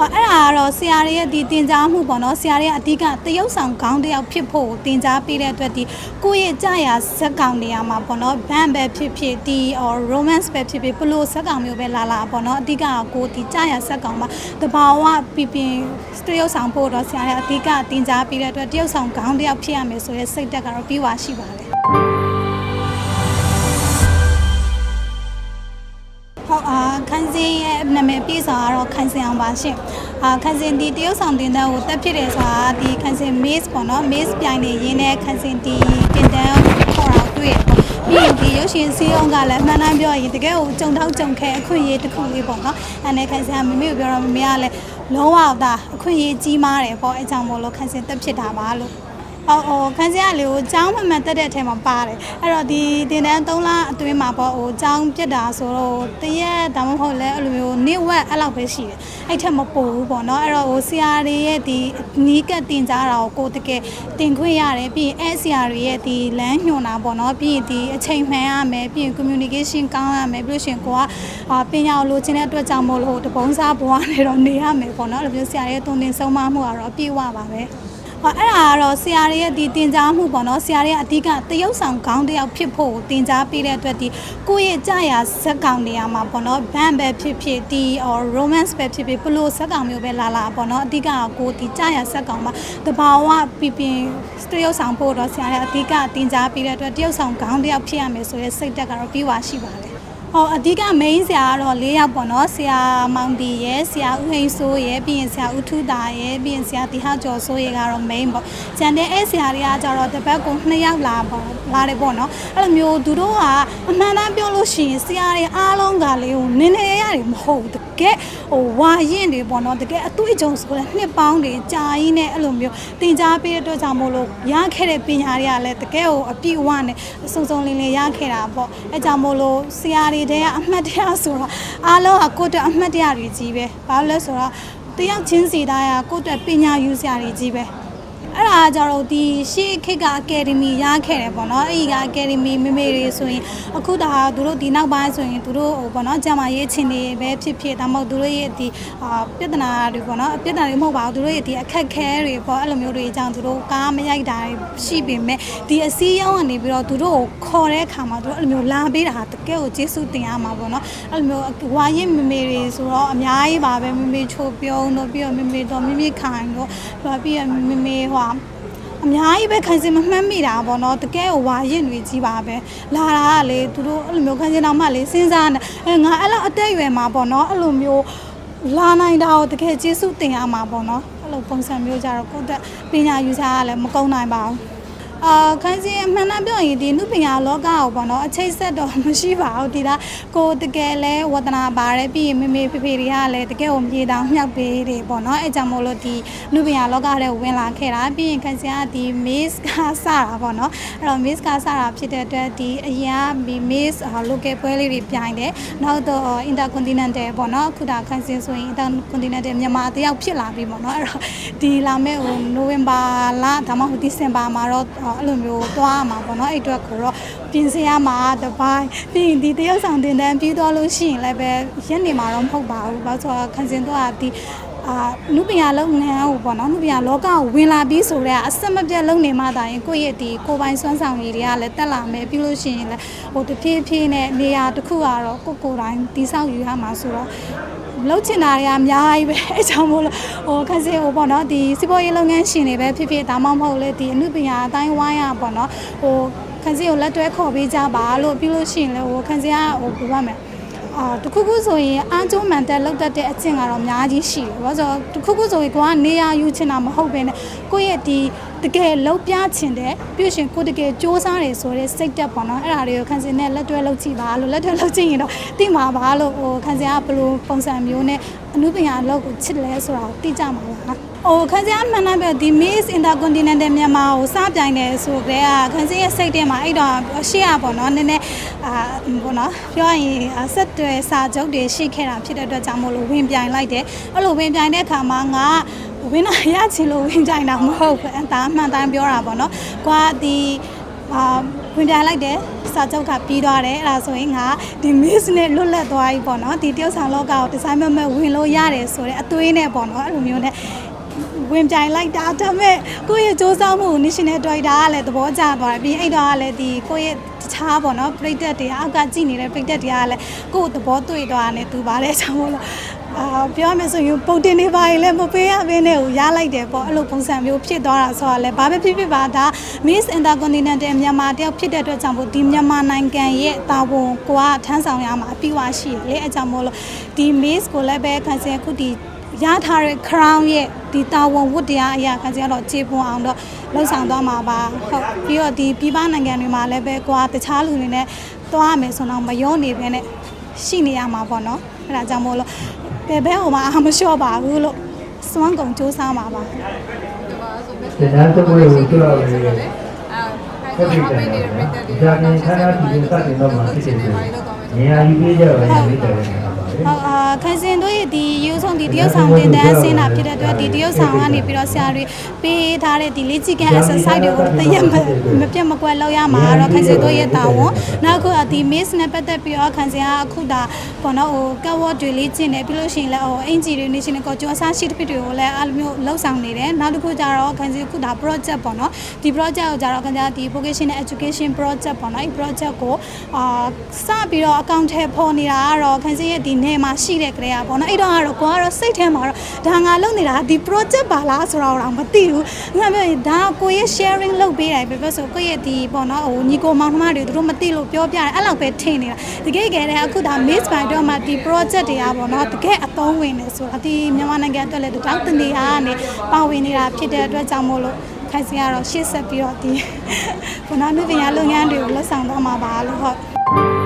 ဟောအဲ့ဒါကတော့ဆရာတွေရဲ့ဒီတင် जा မှုပေါ့နော်ဆရာတွေကအဓိကတရုပ်ဆောင်ခေါင်းတစ်ယောက်ဖြစ်ဖို့တင် जा ပေးတဲ့အတွက်ဒီကိုယ့်ရဲ့ကြာရဇက်ကောင်နေရာမှာပေါ့နော်ဘန်ပဲဖြစ်ဖြစ်ဒီ or romance ပဲဖြစ်ဖြစ်ဘလို့ဇက်ကောင်မျိုးပဲလာလာပေါ့နော်အဓိကကကိုဒီကြာရဇက်ကောင်မှာတဘာဝပြပြတရုပ်ဆောင်ဖို့တော့ဆရာတွေအဓိကတင် जा ပေးတဲ့အတွက်တရုပ်ဆောင်ခေါင်းတစ်ယောက်ဖြစ်ရမယ်ဆိုတဲ့စိတ်တက်ကတော့ပြီးွားရှိပါတယ် ဟုတ်အာ ခန်းစင်းရဲ့နာမည်ပြည့်စုံကတော့ခန်းစင်းအောင်ပါရှင်အာခန်းစင်းဒီတရုတ်ဆောင်တင်တဲ့ကိုတက်ဖြစ်တယ်ဆိုတာဒီခန်းစင်း miss ပေါ့နော် miss ပြိုင်နေရင်းနဲ့ခန်းစင်းဒီတင်တဲ့ခေါ်တာတွေ့ရပေါ့ပြီးရင်ဒီရုပ်ရှင်စည်းအောင်ကလည်းအမှန်တမ်းပြောရင်တကယ်ကိုကြုံတော့ကြုံခဲအခွင့်အရေးတစ်ခုလေးပေါ့နော်အဲ့နဲ့ခန်းစင်းကမမေကိုပြောတော့မမေကလည်းလုံးဝသာအခွင့်အရေးကြီးမားတယ်ပေါ့အဲကြောင့်မို့လို့ခန်းစင်းတက်ဖြစ်တာပါလို့ အော်အော်ခန်းစရလေးကိုចောင်းမှန်မှန်တက်တဲ့အထဲမှာပါတယ်အဲ့တော့ဒီတင်တန်း3လအတွင်းမှာပေါ့ဟိုចောင်းပြစ်တာဆိုတော့တရက်ဒါမှမဟုတ်လဲအဲ့လိုမျိုးနေ့ဝက်အဲ့လောက်ပဲရှိတယ်အဲ့ထက်မပိုဘူးပေါ့နော်အဲ့တော့ဟိုဆရာတွေရဲ့ဒီနီးကပ်တင်ကြတာကိုကိုတကယ်တင်ခွင့်ရတယ်ပြီးရင်အဲ့ဆရာတွေရဲ့ဒီလမ်းညွှန်တာပေါ့နော်ပြီးရင်ဒီအချိန်မှန်ရမယ်ပြီးရင် communication ကောင်းရမယ်ပြီးလို့ရှရင်ကိုကအာပညာကိုလိုချင်တဲ့အတွက်ကြောင့်မို့လို့တပုံးစားဘဝနဲ့တော့နေရမယ်ပေါ့နော်အဲ့လိုမျိုးဆရာတွေရဲ့တုံတင်ဆုံးမမှုကတော့အပြည့်အဝပါပဲ ဟောအဲ့ဒါကတော့ဆရာတွေရဲ့ဒီတင် जा မှုပေါ့နော်ဆရာတွေကအဓိကတရုပ်ဆောင်ခေါင်းတစ်ယောက်ဖြစ်ဖို့တင် जा ပေးတဲ့အတွက်ဒီကိုယ့်ရဲ့ကြာရဇက်ကောင်နေရာမှာပေါ့နော်ဘန်ပဲဖြစ်ဖြစ်ဒီ or romance ပဲဖြစ်ဖြစ်ဘလို့ဇက်ကောင်မျိုးပဲလာလာပေါ့နော်အဓိကကကိုဒီကြာရဇက်ကောင်မှာတဘာဝပြပြတရုပ်ဆောင်ဖို့တော့ဆရာတွေအဓိကတင် जा ပေးတဲ့အတွက်တရုပ်ဆောင်ခေါင်းတစ်ယောက်ဖြစ်ရမယ်ဆိုတဲ့စိတ်တက်ကတော့ပြီးွားရှိပါတယ် ဟောအဓိက main ဆရာကတော့၄ယောက်ပေါ့နော်ဆရာမောင်တီရယ်ဆရာဦးဟိန်းစိုးရယ်ပြီးရင်ဆရာဦးထူတာရယ်ပြီးရင်ဆရာတီဟကျော်စိုးရယ်ကတော့ main ပေါ့ကျန်တဲ့အဲ့ဆရာတွေကကြတော့တစ်ပတ်ကို2ယောက်လာပေါ့လာတယ်ပေါ့နော်အဲ့လိုမျိုးသူတို့ကအမှန်တမ်းပြောလို့ရှိရင်ဆရာတွေအားလုံးကလေဟိုနည်းနည်းရတယ်မဟုတ်ဘူးတကယ်ဟိုဝါရင်တွေပေါ့နော်တကယ်အတွေ့အကြုံဆိုလဲနှစ်ပေါင်းတွေကြာရင်းနဲ့အဲ့လိုမျိုးသင်ကြားပေးတဲ့အတွက်ကြောင့်မို့လို့ရခဲ့တဲ့ပညာတွေကလည်းတကယ်ဟိုအပြည့်အဝနဲ့အစုံစုံလင်လင်ရခဲ့တာပေါ့အဲ့ကြောင့်မို့လို့ဆရာတွေတဲ့အမှတ်တရဆိုတော့အားလုံးကကိုယ့်အတွက်အမှတ်တရတွေကြီးပဲဘာလို့လဲဆိုတော့တယောက်ချင်းစီတိုင်းကကိုယ့်အတွက်ပညာယူစရာတွေကြီးပဲ အဲ့ဒါကကြတော့ဒီရှေ့ခေတ်ကအကယ်ဒမီရခဲ့တယ်ပေါ့နော်အဲ့ဒီကအကယ်ဒမီမေမေတွေဆိုရင်အခုဒါသူတို့ဒီနောက်ပိုင်းဆိုရင်သူတို့ဟိုပေါ့နော်ဂျမရေးချင်းတွေပဲဖြစ်ဖြစ်ဒါမှမဟုတ်သူတို့ရဲ့ဒီအာပြဿနာတွေပေါ့နော်ပြဿနာတွေမဟုတ်ပါဘူးသူတို့ရဲ့ဒီအခက်ခဲတွေပေါ့အဲ့လိုမျိုးတွေအကြောင်းသူတို့ကားမရိုက်တာတွေရှိပေမဲ့ဒီအစည်းအရုံးကနေပြီးတော့သူတို့ကိုခေါ်တဲ့အခါမှာသူတို့အဲ့လိုမျိုးလာပေးတာတကယ်ကိုကျေးဇူးတင်ရမှာပေါ့နော်အဲ့လိုမျိုးဝါရင်မေမေတွေဆိုတော့အများကြီးပါပဲမေမေချိုပြုံးတို့ပြီးတော့မေမေတော့မေမေခိုင်တို့ပြီးတော့မေမေဟွာအများကြီးပဲခံစင်မမှတ်မိတာပေါ့နော်တကယ်ဟိုဝါရင်တွေကြီးပါပဲလာတာကလေသူတို့အဲ့လိုမျိုးခံစင်တော့မှလေစဉ်းစားနေအဲငါအဲ့လောက်အသက်အရွယ်မှာပေါ့နော်အဲ့လိုမျိုးလာနိုင်တာကိုတကယ်ကျေးဇူးတင်ရမှာပေါ့နော်အဲ့လိုပုံစံမျိုးကြတော့ကိုယ့်တက်ပညာယူစားရလဲမကုန်နိုင်ပါဘူး အာခန်းစင်းအမှန်တမ်းပြောရင်ဒီနုပညာလောကကိုပေါ့နော်အချိတ်ဆက်တော့မရှိပါဘူးဒီလားကိုတကယ်လဲဝတနာပါတယ်ပြီးရင်မေမေဖေဖေတွေကလည်းတကယ်ကိုမြေတောင်မြောက်ပေးတယ်ပေါ့နော်အဲကြောင့်မို့လို့ဒီနုပညာလောကထဲဝင်လာခဲ့တာပြီးရင်ခန်းစင်းကဒီ miss ကစတာပေါ့နော်အဲ့တော့ miss ကစတာဖြစ်တဲ့အတွက်ဒီအရင်ကဒီ miss local ပွဲလေးတွေပြိုင်တယ်နောက်တော့ intercontinental ပေါ့နော်အခုဒါခန်းစင်းဆိုရင် intercontinental မြန်မာတယောက်ဖြစ်လာပြီပေါ့နော်အဲ့တော့ဒီလာမဲ့ဟို November လဒါမှမဟုတ် December မှာတော့အဲ့လိုမျိုးသွားရမှာပေါ့နော်အဲ့အတွက်ကိုတော့ပြင်ဆင်ရမှာတပိုင်းပြီးရင်ဒီတရုတ်ဆောင်တင်တန်းပြီးသွားလို့ရှိရင်လည်းပဲရက်နေမှာတော့မဟုတ်ပါဘူးဘာလို့ဆိုတော့ခန်းစင်းတော့ဒီအာနုပညာလုပ်ငန်းကိုပေါ့နော်နုပညာလောကကိုဝင်လာပြီးဆိုတော့အဆက်မပြတ်လုပ်နေမှသာရင်ကိုယ့်ရဲ့ဒီကိုယ်ပိုင်စွမ်းဆောင်ရည်တွေကလည်းတက်လာမယ်ပြီးလို့ရှိရင်လည်းဟိုတဖြည်းဖြည်းနဲ့နေရာတစ်ခုကတော့ကိုယ့်ကိုယ်တိုင်တိဆောက်ယူရမှာဆိုတော့ လှုပ်ချင်တာတွေကအများကြီးပဲအဲကြောင့်မို့လို့ဟိုခက်စင်းဟိုပေါ့နော်ဒီစီးပွားရေးလုပ်ငန်းရှင်တွေပဲဖြစ်ဖြစ်ဒါမှမဟုတ်လေဒီအမှုပညာအတိုင်းဝိုင်းရပေါ့နော်ဟိုခက်စင်းကိုလက်တွဲခေါ်ပေးကြပါလို့ပြီးလို့ရှိရင်လေဟိုခက်စင်းကဟိုပြောရမယ်အာတခုခုဆိုရင်အားကျုံးမှန်တက်လောက်တတ်တဲ့အကျင့်ကတော့အများကြီးရှိတယ်။ဘာလို့ဆိုတော့တခုခုဆိုရင်ကိုကနေရာယူချင်တာမဟုတ်ဘဲနဲ့ကိုယ့်ရဲ့ဒီ တကယ်လှုပ်ပြချင်တဲ့ပြုရှင်ကိုတကယ်စ조사တယ်ဆိုတဲ့စိတ်တက်ပေါ့နော်အဲ့ဒါတွေကိုခန်းစင်နဲ့လက်တွဲလှုပ်ကြည့်ပါလို့လက်တွဲလှုပ်ကြည့်ရင်တော့သိမှာပါလို့ဟိုခန်းစင်ကဘယ်လိုပုံစံမျိုးနဲ့အမှုပညာအလုပ်ကိုချစ်လဲဆိုတာကိုသိကြမှာပါနော်ဟိုခန်းစင်ကမှန်တယ်ပြောဒီ Miss Intercontinental မြန်မာကိုစပြိုင်တယ်ဆိုကြတဲ့ခန်းစင်ရဲ့စိတ်ထဲမှာအဲ့တော့ရှေ့ရပေါ့နော်နည်းနည်းအာပေါ့နော်ပြောရရင်ဆက်တွယ်စာချုပ်တွေရှိခဲ့တာဖြစ်တဲ့အတွက်ကြောင့်မို့လို့ဝင်ပြိုင်လိုက်တယ်အဲ့လိုဝင်ပြိုင်တဲ့အခါမှာငါက ဝင်းနာရချင်လို့ဝင်းကြိုင်တာမဟုတ်ဘူးအဲဒါအမှန်တိုင်းပြောတာပေါ့နော်။ကွာဒီအာဝင်ပြလိုက်တယ်စာချုပ်ကပြီးသွားတယ်အဲ့ဒါဆိုရင်ငါဒီ miss နဲ့လွတ်လပ်သွားပြီပေါ့နော်ဒီတယောက်ဆောင်လောကကိုဒီဇိုင်းမမဲ့ဝင်လို့ရတယ်ဆိုတဲ့အသွေးနဲ့ပေါ့နော်အဲ့လိုမျိုးနဲ့ဝင်ပြိုင်လိုက်တာဒါပေမဲ့ကိုယ့်ရဲ့စူးစမ်းမှုကို national director ကလည်းသဘောကျသွားတယ်ပြီးရင်အဲ့တော့ကလည်းဒီကိုယ့်ရဲ့တခြားပေါ့နော်ပြိတက်တွေအောက်ကကြည့်နေတဲ့ပြိတက်တွေကလည်းကိုယ့်ကိုသဘောတွေ့သွားတယ်သူပါတဲ့အကြောင်းမို့လို့ အာပြောရမယ်ဆိုရင်ပုံတင်နေပါရင်လည်းမပေးရဘဲနဲ့ကိုရလိုက်တယ်ပေါ့အဲ့လိုပုံစံမျိုးဖြစ်သွားတာဆိုတော့လည်းဘာပဲဖြစ်ဖြစ်ပါဒါ Miss Intercontinental မြန်မာတယောက်ဖြစ်တဲ့အတွက်ကြောင့်မို့ဒီမြန်မာနိုင်ငံရဲ့တာဝန်ကိုကထမ်းဆောင်ရမှာအပြည့်အဝရှိတယ်လေအဲကြောင့်မို့လို့ဒီ Miss ကိုလည်းပဲခံစင်အခုဒီရထားတဲ့ crown ရဲ့ဒီတာဝန်ဝတ်တရားအရာခံစင်ကတော့ခြေပွန်အောင်တော့လှုပ်ဆောင်သွားမှာပါဟုတ်ပြီးတော့ဒီပြည်ပနိုင်ငံတွေမှာလည်းပဲကိုကတခြားလူတွေနဲ့သွားရမယ်ဆိုတော့မရောနေဘဲနဲ့ရှိနေရမှာပေါ့နော်အဲဒါကြောင့်မို့လို့ ဘယ်ဘဲဟိုမှာအာမလျှော့ပါဘူးလို့စွမ်းကုန်စူးစမ်းပါပါဒီနာတပွဲကိုကြွလာတယ်အဲခိုင်းတော့အပိနေရပြတဲ့တွေတော့ဆက်ဆက်ပြီးတော့တော့ချင်နေပါလို့ကောင်းမယ်နေရာယူပေးကြပါလေဒီတယ်နေတာပါလေဟုတ်အာ ခိုင်စင်တို့ရဲ့ဒီရုပ်ဆောင်ဒီတရုပ်ဆောင်တင်တန်းဆင်းတာဖြစ်တဲ့အတွက်ဒီတရုပ်ဆောင်ကနေပြီးတော့ဆရာတွေပေးထားတဲ့ဒီလေးချီကန် exercise တွေကိုတရက်မမပြတ်မကွက်လောက်ရမှာတော့ခိုင်စင်တို့ရဲ့တာဝန်နောက်ခုဒီ miss နဲ့ပတ်သက်ပြီးတော့ခိုင်စင်ကအခုဒါပေါ့နော်ဟိုကဝတ်တွေလေးကျင့်တယ်ပြီးလို့ရှိရင်လည်းဟိုအင်ဂျီတွေနေရှင်ကိုကျော်စားရှိတဲ့ဖြစ်တွေကိုလည်းအဲ့လိုမျိုးလှုပ်ဆောင်နေတယ်နောက်တစ်ခုကျတော့ခိုင်စင်ခုဒါ project ပေါ့နော်ဒီ project ကိုကျတော့ခိုင်စင်ကဒီ vocational education project ပေါ့နော်ဒီ project ကိုအာစပြီးတော့ account ထဲပေါ်နေတာကတော့ခိုင်စင်ရဲ့ဒီနေမှာရှိတဲ့ကြတဲ့ပေါ့နော်အဲ့တော့ကတော့ကိုကတော့စိတ်ထဲမှာတော့ဒါငါလုပ်နေတာဒီ project ပါလားဆိုတော့တော့မသိဘူးငါပြောရင်ဒါကိုရဲ့ sharing လုပ်ပေးတယ်ပြပြဆိုကိုရဲ့ဒီပေါ့နော်ဟိုညီကိုမောင်နှမတွေသူတို့မသိလို့ပြောပြတယ်အဲ့လောက်ပဲထင်နေတာတကယ်ကြတဲ့အခုဒါ miss by တော့မှဒီ project တွေကပေါ့နော်တကယ်အသုံးဝင်နေဆိုတာဒီမြန်မာနိုင်ငံအတွက်လည်းဒီတောက်တနေဟာကနေပါဝင်နေတာဖြစ်တဲ့အတွက်ကြောင့်မို့လို့ခိုင်စင်ကတော့ရှေ့ဆက်ပြီးတော့ဒီဘုနာနုပညာလုပ်ငန်းတွေကိုလှုပ်ဆောင်သွားမှာပါလို့ဟုတ်